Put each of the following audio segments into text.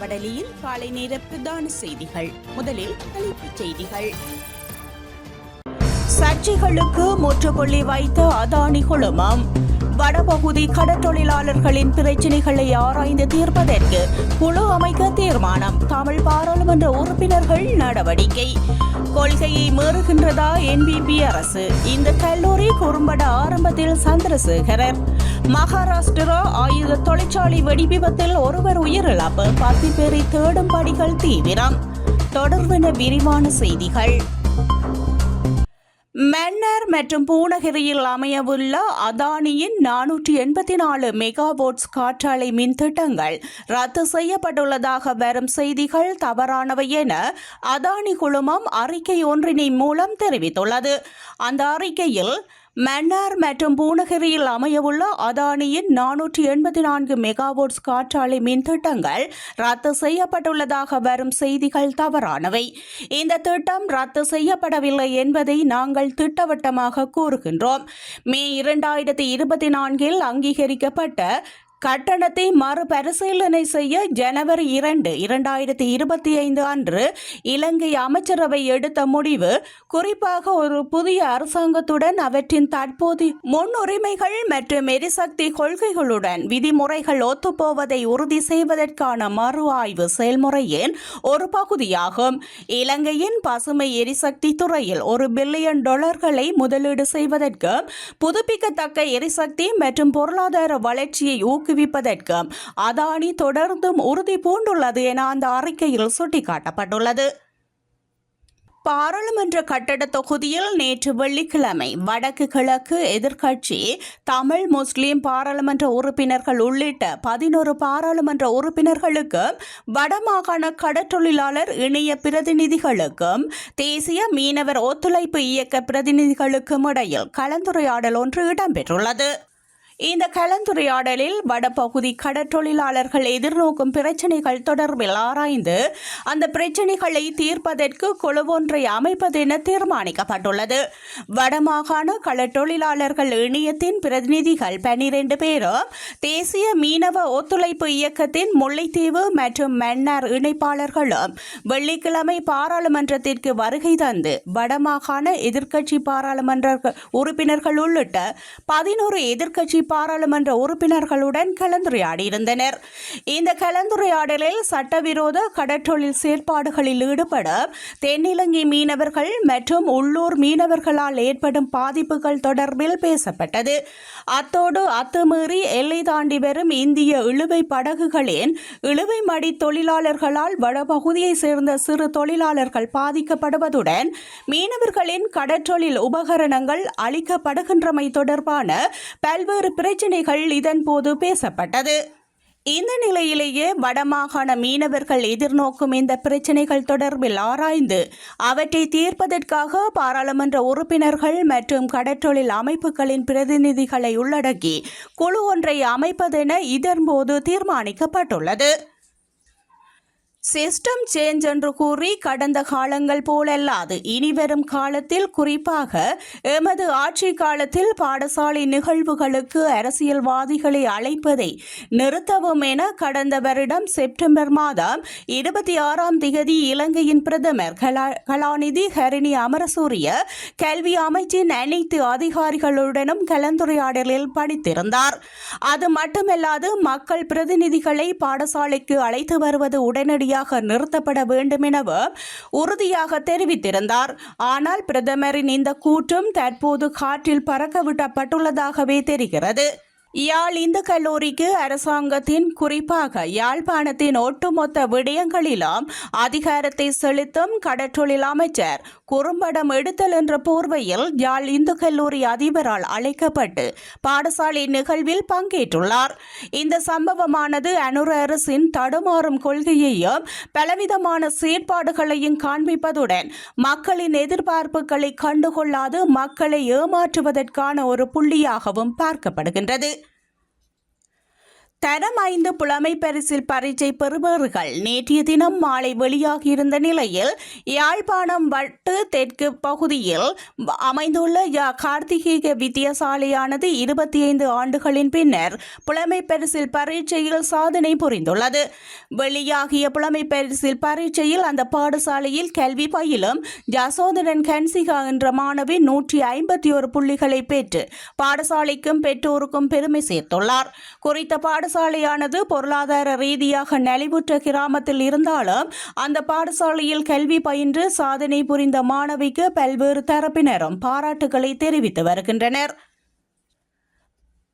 வடலியில் காலை நேர பிரதான செய்திகள். முதலில் தலைப்புச் செய்திகள். சர்ச்சைகளுக்கு முற்றுப்புள்ளி வைத்த அதானி குழுமம். வடபகுதி கடற்றொழிலாளர்களின் பிரச்சினைகளை ஆராய்ந்து தீர்ப்பதற்கு குழு அமைக்க தீர்மானம். தமிழ் பாராளுமன்ற உறுப்பினர்கள் நடவடிக்கை. கொள்கையை மீறுகின்றதா என்பிபி அரசு? இந்த கல்லூரி குறும்பட ஆரம்பத்தில் சந்திரசேகரர். மகாராஷ்டிரா ஆயுத தொழிற்சாலை வெடிவிபத்தில் ஒருவர் உயிரிழப்பு. பத்து பேரை தேடும் பணிகள் தீவிரம். தொடர்வென விரிவான செய்திகள். மன்னர் மற்றும் பூனகிரியில் அமையவுள்ள அதானியின் நானூற்றி எண்பத்தி நாலு மெகாவோட்ஸ் காற்றாலை மின் திட்டங்கள் ரத்து செய்யப்பட்டுள்ளதாக வரும் செய்திகள் தவறானவை என அதானி குழுமம் அறிக்கை ஒன்றினை மூலம் தெரிவித்துள்ளது. அந்த அறிக்கையில் மன்னார் மற்றும் பூனகிரியில் அமையவுள்ள அதானியின் நானூற்றி எண்பத்தி நான்கு மெகாவோட்ஸ் காற்றாலை மின் திட்டங்கள் ரத்து செய்யப்பட்டுள்ளதாக வரும் செய்திகள் தவறானவை. இந்த திட்டம் ரத்து செய்யப்படவில்லை என்பதை நாங்கள் திட்டவட்டமாக கூறுகின்றோம். மே இரண்டாயிரத்தி இருபத்தி நான்கில் அங்கீகரிக்கப்பட்ட கட்டணத்தை மறுபரிசீலனை செய்ய ஜனவரி இரண்டு இரண்டாயிரத்தி இருபத்தி ஐந்து அன்று இலங்கை அமைச்சரவை எடுத்த முடிவு குறிப்பாக ஒரு புதிய அரசாங்கத்துடன் அவற்றின் தற்போதைய முன்னுரிமைகள் மற்றும் எரிசக்தி கொள்கைகளுடன் விதிமுறைகள் ஒத்துப்போவதை உறுதி செய்வதற்கான மறு ஆய்வு செயல்முறையின் ஒரு பகுதியாகும். இலங்கையின் பசுமை எரிசக்தி துறையில் ஒரு பில்லியன் டாலர்களை முதலீடு செய்வதற்கு புதுப்பிக்கத்தக்க எரிசக்தி மற்றும் பொருளாதார வளர்ச்சியை ஊக்குவிப்பதற்கு அதானி தொடர்ந்தும் உறுதி பூண்டுள்ளது என அந்த அறிக்கையில் சுட்டிக்காட்டப்பட்டுள்ளது. பாராளுமன்ற கட்டட தொகுதியில் நேற்று வெள்ளிக்கிழமை வடக்கு கிழக்கு எதிர்க்கட்சி தமிழ் முஸ்லிம் பாராளுமன்ற உறுப்பினர்கள் உள்ளிட்ட பதினோரு பாராளுமன்ற உறுப்பினர்களுக்கும் வடமாகாண கடற்றொழிலாளர் இணைய பிரதிநிதிகளுக்கும் தேசிய மீனவர் ஒத்துழைப்பு இயக்க பிரதிநிதிகளுக்கும் இடையில் கலந்துரையாடல் ஒன்று இடம்பெற்றுள்ளது. இந்த கலந்துரையாடலில் வடபகுதி கடற்றொழிலாளர்கள் எதிர்நோக்கும் பிரச்சினைகள் தொடர்பில் ஆராய்ந்து அந்த பிரச்சினைகளை தீர்ப்பதற்கு குழு ஒன்றை என தீர்மானிக்கப்பட்டுள்ளது. வடமாகாண கடற்றொழிலாளர்கள் இணையத்தின் பிரதிநிதிகள் பனிரெண்டு பேரும் தேசிய மீனவ ஒத்துழைப்பு இயக்கத்தின் முல்லைத்தீவு மற்றும் மன்னார் இணைப்பாளர்களும் வெள்ளிக்கிழமை பாராளுமன்றத்திற்கு வருகை தந்து வடமாகாண எதிர்க்கட்சி பாராளுமன்ற உறுப்பினர்கள் உள்ளிட்ட பதினோரு எதிர்க்கட்சி பாராளுமன்ற உறுப்பினர்களுடன் கலந்துரையாடியிருந்தனர். இந்த கலந்துரையாடலில் சட்டவிரோத கடற்றொழில் செயற்பாடுகளில் ஈடுபட தென்னிலங்கை மீனவர்கள் மற்றும் உள்ளூர் மீனவர்களால் ஏற்படும் பாதிப்புகள் தொடர்பில் பேசப்பட்டது. அத்தோடு அத்துமீறி எல்லை தாண்டி வரும் இந்திய இழுவை படகுகளின் இழுவை மடி தொழிலாளர்களால் வடபகுதியை சேர்ந்த சிறு தொழிலாளர்கள் பாதிக்கப்படுவதுடன் மீனவர்களின் கடற்றொழில் உபகரணங்கள் அளிக்கப்படுகின்றமை தொடர்பான பல்வேறு பிரச்சினைகள் இதன்போது பேசப்பட்டது. இந்த நிலையிலேயே வடமாகாண மீனவர்கள் எதிர்நோக்கும் இந்த பிரச்சினைகள் தொடர்பில் ஆராய்ந்து அவற்றை தீர்ப்பதற்காக பாராளுமன்ற உறுப்பினர்கள் மற்றும் கடற்றொழில் அமைப்புகளின் பிரதிநிதிகளை உள்ளடக்கி குழு ஒன்றை அமைப்பதென இதன்போது தீர்மானிக்கப்பட்டுள்ளது. சிஸ்டம் சேஞ்ச் என்று கூறி கடந்த காலங்கள் போலல்லாது இனிவரும் காலத்தில் குறிப்பாக எமது ஆட்சி காலத்தில் பாடசாலை நிகழ்வுகளுக்கு அரசியல்வாதிகளை அழைப்பதை நிறுத்தவும் என கடந்த வருடம் செப்டம்பர் மாதம் இருபத்தி ஆறாம் திகதி இலங்கையின் பிரதமர் கலா கலாநிதி ஹரிணி அமரசூரிய கல்வி அமைச்சின் அனைத்து அதிகாரிகளுடனும் கலந்துரையாடலில் படித்திருந்தார். அது மட்டுமல்லாது மக்கள் பிரதிநிதிகளை பாடசாலைக்கு அழைத்து வருவது உடனடியாக நிறுத்தப்பட வேண்டும் எனவும் உறுதியாக தெரிவித்திருந்தார். ஆனால் பிரதமரின் இந்த கூற்றும் தற்போது காற்றில் பறக்கவிடப்பட்டுள்ளதாகவே தெரிகிறது. யாழ் இந்து கல்லூரிக்கு அரசாங்கத்தின் குறிப்பாக யாழ்ப்பாணத்தின் ஒட்டுமொத்த விடயங்களிலும் அதிகாரத்தை செலுத்தும் கடற்றொழில் அமைச்சர் குறும்படம் எடுத்தல் என்ற போர்வையில் யாழ் இந்து கல்லூரி அதிபரால் அழைக்கப்பட்டு பாடசாலை நிகழ்வில் பங்கேற்றுள்ளார். இந்த சம்பவமானது அனுர அரசின் தடுமாறும் கொள்கையையும் பலவிதமான செயற்பாடுகளையும் காண்பிப்பதுடன் மக்களின் எதிர்பார்ப்புகளை கண்டுகொள்ளாது மக்களை ஏமாற்றுவதற்கான ஒரு புள்ளியாகவும் பார்க்கப்படுகின்றது. தரம் ஐந்து புலமை பரிசில் பரீட்சை பெறுபவர்கள் நேற்றைய தினம் மாலை வெளியாகியிருந்த நிலையில் யாழ்ப்பாணம் வட்டு தெற்கு பகுதியில் அமைந்துள்ள யா கார்த்திகேய வித்தியாசாலையானது இருபத்தி ஐந்து ஆண்டுகளின் பின்னர் புலமை பரிசில் பரீட்சையில் சாதனை புரிந்துள்ளது. வெளியாகிய புலமை பரிசில் பரீட்சையில் அந்த பாடசாலையில் கல்வி பயிலும் ஜசோதரன் கன்சிகா என்ற மாணவி நூற்றி ஐம்பத்தி ஒரு புள்ளிகளை பெற்று பாடசாலைக்கும் பெற்றோருக்கும் பெருமை சேர்த்துள்ளார். குறித்த பாட பாடசாலையானது பொருளாதார ரீதியாக நலிவுற்ற கிராமத்தில் இருந்தாலும் அந்த பாடசாலையில் கல்வி பயின்று சாதனை புரிந்த மாணவிக்கு பல்வேறு தரப்பினரும் பாராட்டுகளை தெரிவித்து வருகின்றனர்.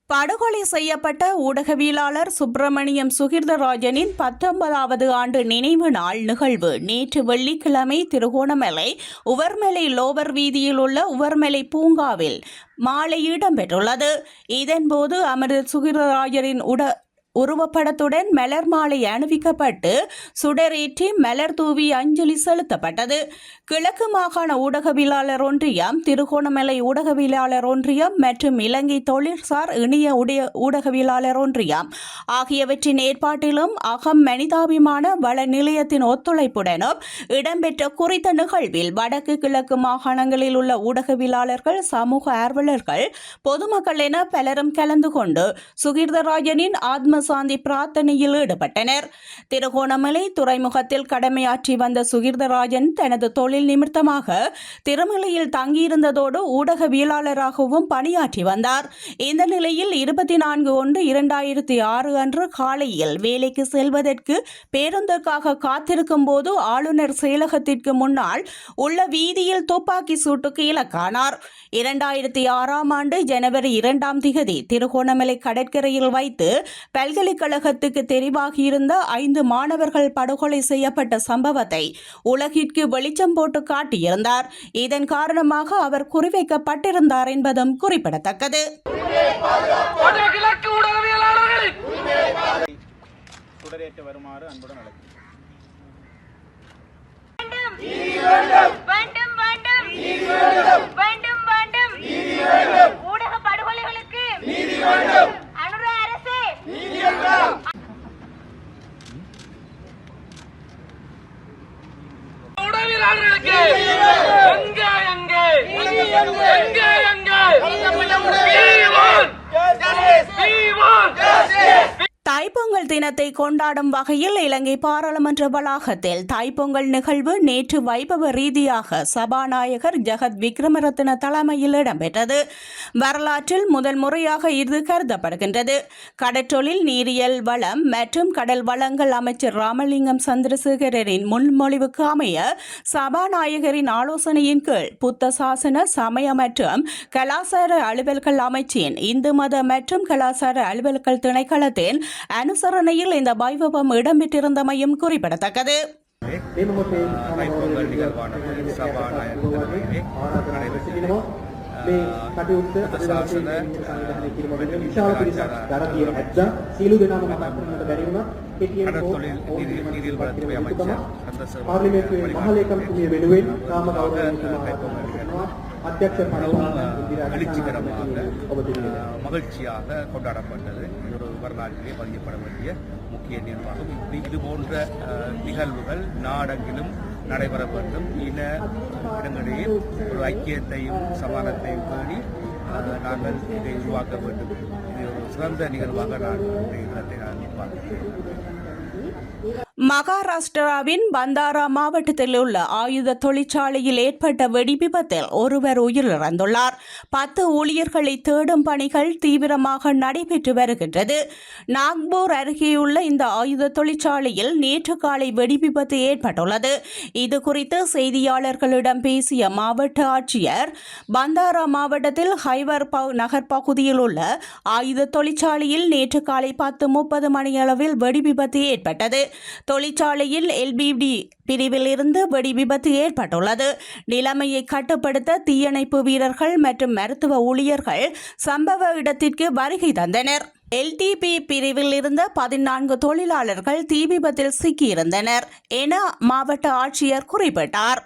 படுகொலை செய்யப்பட்ட ஊடகவியலாளர் சுப்பிரமணியம் சுகிர்தராஜனின் பத்தொன்பதாவது ஆண்டு நினைவு நாள் நிகழ்வு நேற்று வெள்ளிக்கிழமை திருகோணமலை உவர்மலை லோவர் வீதியில் உள்ள உவர்மலை பூங்காவில் மாலை இடம்பெற்றுள்ளது. இதன்போது அமரர் சுகிர்தராஜரின் உட உருவப்படத்துடன் மலர் மாலை அணிவிக்கப்பட்டு சுடரேற்றி மலர் தூவி அஞ்சலி செலுத்தப்பட்டது. கிழக்கு மாகாண ஊடகவியலாளர் ஒன்றியம் திருகோணமலை ஊடகவியலாளர் ஒன்றியம் மற்றும் இலங்கை தொழிற்சார் இணைய உடைய ஊடகவியலாளர் ஒன்றியம் ஆகியவற்றின் ஏற்பாட்டிலும் அகம் மனிதாபிமான வள நிலையத்தின் ஒத்துழைப்புடனும் இடம்பெற்ற குறித்த நிகழ்வில் வடக்கு கிழக்கு மாகாணங்களில் உள்ள ஊடகவியலாளர்கள் சமூக ஆர்வலர்கள் பொதுமக்கள் என பலரும் கலந்து கொண்டு சுகீர்தராஜனின் ஆத்ம சாந்தி பிரார்த்தனையில் ஈடுபட்டனர். திருகோணமலை துறைமுகத்தில் கடமையாற்றி வந்த சுகீர்தராஜன் தனது தொழில் நிமித்தமாக திருமலையில் தங்கியிருந்ததோடு ஊடகவியலாளராகவும் பணியாற்றி வந்தார். இந்த நிலையில் இருபத்தி நான்கு ஒன்று இரண்டாயிரத்தி ஆறு அன்று காலையில் வேலைக்கு செல்வதற்கு பேருந்துக்காக காத்திருக்கும் போது ஆளுநர் செயலகத்திற்கு முன்னால் உள்ள வீதியில் துப்பாக்கி சூட்டுக்கு இலக்கானார். இரண்டாயிரத்தி ஆறாம் ஆண்டு ஜனவரி இரண்டாம் திகதி திருகோணமலை கடற்கரையில் வைத்து பல்கலைக்கழகத்துக்கு தெரிவாகியிருந்த ஐந்து மாணவர்கள் படுகொலை செய்யப்பட்ட சம்பவத்தை உலகிற்கு வெளிச்சம் போட்டு காட்டியிருந்தார். இதன் காரணமாக அவர் குறிவைக்கப்பட்டிருந்தார் என்பதும் குறிப்பிடத்தக்கது. வருமாறு அன்புடன் அழைக்கிறேன். வேண்டும். வேண்டும் வேண்டும். வேண்டும் ஊடக தைப்பொங்கல் தினத்தை கொண்டாடும் வகையில் இலங்கை பாராளுமன்ற வளாகத்தில் தாய்ப்பொங்கல் நிகழ்வு நேற்று வைபவ ரீதியாக சபாநாயகர் ஜெகத் விக்ரமரத்ன தலைமையில் இடம்பெற்றது. வரலாற்றில் முதல் முறையாக இது கருதப்படுகின்றது. கடற்றொழில் நீரியல் வளம் மற்றும் கடல் வளங்கள் அமைச்சர் ராமலிங்கம் சந்திரசேகரரின் முன்மொழிவுக்கு அமைய சபாநாயகரின் ஆலோசனையின் கீழ் புத்த சாசன சமய மற்றும் கலாசார அலுவல்கள் அமைச்சின் இந்து மத மற்றும் கலாசார அலுவல்கள் திணைக்களத்தின் அனுசரணையில் இந்த வைபவம் இடம்பெற்றிருந்தமையும் குறிப்பிடத்தக்கது මේ මොහොතේ தைப்பொங்கல் நிகழ்வானது சபாநாயகர் தலைமையிலே நடைபெற்றது. මේ කටයුත්ත අද දවසේ ශාසන, සංවිධානය කිරීම වෙනුවෙන් විශාල පිරිසක් දරදිය ඇද්දා. සියලු දෙනාම මතක් කරගන්නට බැරි වුණා. කෙටියෙන් හෝ கடற்தொழில் நீதி- நீரியல் வளத்துறை அமைச்சர் சந்திரசேகர் පාර්ලිමේන්තුවේ මහලේකම්තුමිය වෙනුවෙන් කාම ගෞරවනීය எழுச்சிகரமாக மகிழ்ச்சியாக கொண்டாடப்பட்டது. ஒரு வரலாற்றிலே பதியப்பட வேண்டிய முக்கிய நிர்வாகம் இப்படி இது போன்ற நிகழ்வுகள் நாடெங்கிலும் நடைபெற வேண்டும். இன இடங்களிடையே ஒரு ஐக்கியத்தையும் சமானத்தையும் பேணி நாங்கள் இதை உருவாக்க வேண்டும். இது ஒரு சிறந்த நிகழ்வாக நான் இந்த இடத்தை நான் பார்க்கிறேன் மகாராஷ்டிராவின் பந்தாரா மாவட்டத்தில் உள்ள ஆயுத தொழிற்சாலையில் ஏற்பட்ட வெடிவிபத்தில் ஒருவர் உயிரிழந்துள்ளார். பத்து ஊழியர்களை தேடும் பணிகள் தீவிரமாக நடைபெற்று வருகின்றது. நாக்பூர் அருகேயுள்ள இந்த ஆயுத தொழிற்சாலையில் நேற்று காலை வெடிவிபத்து ஏற்பட்டுள்ளது. இது குறித்து செய்தியாளர்களிடம் பேசிய மாவட்ட ஆட்சியர் பந்தாரா மாவட்டத்தில் ஹைவர் ப- நகர் பகுதியில் உள்ள ஆயுத தொழிற்சாலையில் நேற்று காலை பத்து முப்பது மணியளவில் வெடி விபத்து ஏற்பட்டது. தொழிற்சாலையில் எல்பிடி பிரிவில் இருந்து வெடி விபத்து ஏற்பட்டுள்ளது. நிலைமையை கட்டுப்படுத்த தீயணைப்பு வீரர்கள் மற்றும் மருத்துவ ஊழியர்கள் சம்பவ இடத்திற்கு வருகை தந்தனர். எல்டிபி பிரிவில் இருந்த பதினான்கு தொழிலாளர்கள் தீ விபத்தில் சிக்கியிருந்தனர் என மாவட்ட ஆட்சியர் குறிப்பிட்டார்.